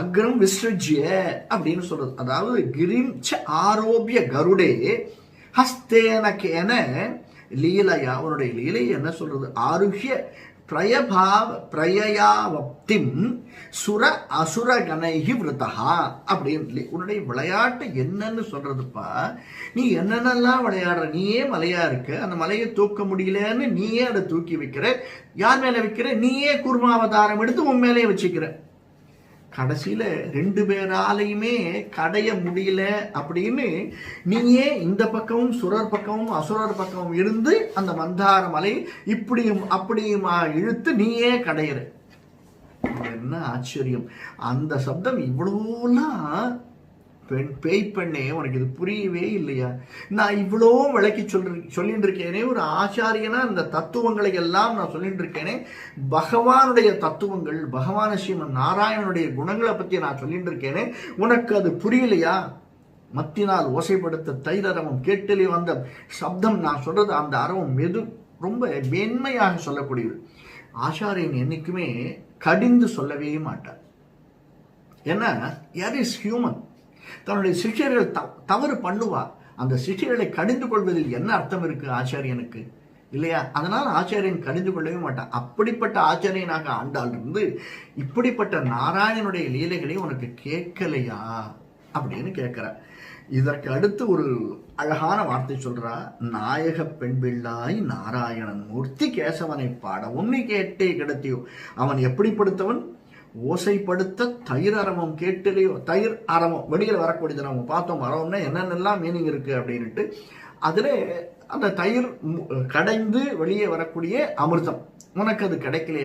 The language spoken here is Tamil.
அக்ரம் விஸ்ரஜ்ய அப்படின்னு சொல்றது. அதாவது கிரிம் ஆரோபிய கருடே ஹஸ்தேனக்கேன லீலையா. அவனுடைய லீலை என்ன சொல்றது? ஆருஹ்ய பிரயபாவ பிரயாவப்திம் சுர அசுர கணைகி விரதா அப்படின்னு உன்னுடைய விளையாட்டு என்னன்னு சொல்றதுப்பா. நீ என்னென்னலாம் விளையாடுற? நீயே மலையா இருக்க. அந்த மலையை தூக்க முடியலன்னு நீயே அதை தூக்கி வைக்கிற. யார் மேல வைக்கிற? நீயே குருமாவதாரம் எடுத்து உன் மேலேயே வச்சுக்கிற. கடைசியில் ரெண்டு பேராலையுமே கடைய முடியல அப்படின்னு நீயே இந்த பக்கமும் சுரர் பக்கமும் அசுரர் பக்கமும் இருந்து அந்த மந்தார மலை இப்படியும் அப்படியுமா இழுத்து நீயே கடையிற. என்ன ஆச்சரியம்? அந்த சப்தம் இவ்வளோலாம் பெண் பேய் பெண்ணே உனக்கு இது புரியவே இல்லையா? நான் இவ்வளோ விளக்கி சொல்ற சொல்லிட்டு இருக்கேனே ஒரு ஆச்சாரியனா இந்த தத்துவங்களை எல்லாம் நான் சொல்லிட்டு இருக்கேனே பகவானுடைய தத்துவங்கள் பகவான ஸ்ரீமன் நாராயணனுடைய குணங்களை பற்றி நான் சொல்லிட்டு இருக்கேனே உனக்கு அது புரியலையா? மத்தினால் ஓசைப்படுத்த தைரரவம் கேட்டலே வந்த சப்தம் நான் சொல்றது அந்த அரவம் மெது ரொம்ப மென்மையாக சொல்லக்கூடியது. ஆச்சாரியன் என்னைக்குமே கடிந்து சொல்லவே மாட்டார். ஏன்னா யார் இஸ் ஹியூமன்? தன்னுடைய சிஷியர்கள் த தவறு பண்ணுவா அந்த சிஷியர்களை கடிந்து கொள்வதில் என்ன அர்த்தம் இருக்கு ஆச்சாரியனுக்கு? இல்லையா? அதனால் ஆச்சாரியன் கடிந்து கொள்ளவே மாட்டான். அப்படிப்பட்ட ஆச்சாரியனாக ஆண்டால் இருந்து இப்படிப்பட்ட நாராயணனுடைய லீலைகளை உனக்கு கேட்கலையா? அப்படின்னு கேட்கிற இதற்கு அடுத்து ஒரு அழகான வார்த்தை சொல்றா நாயக பெண் பிள்ளாய் நாராயணன் மூர்த்தி கேசவனை பாட உன்னை கேட்டே கிடத்தியோ. அவன் எப்படிப்படுத்தவன்? ஓசைப்படுத்த தயிர் அரவம் கேட்டலையோ தயிர் அரவம் வெளியில் வரக்கூடியது நம்ம பார்த்தோம் அரவம்னா என்னென்னலாம் மீனிங் இருக்கு அப்படின்ட்டு அதில் அந்த தயிர் கடைந்து வெளியே வரக்கூடிய அமிர்தம். உனக்கு அது கிடைக்கலையே.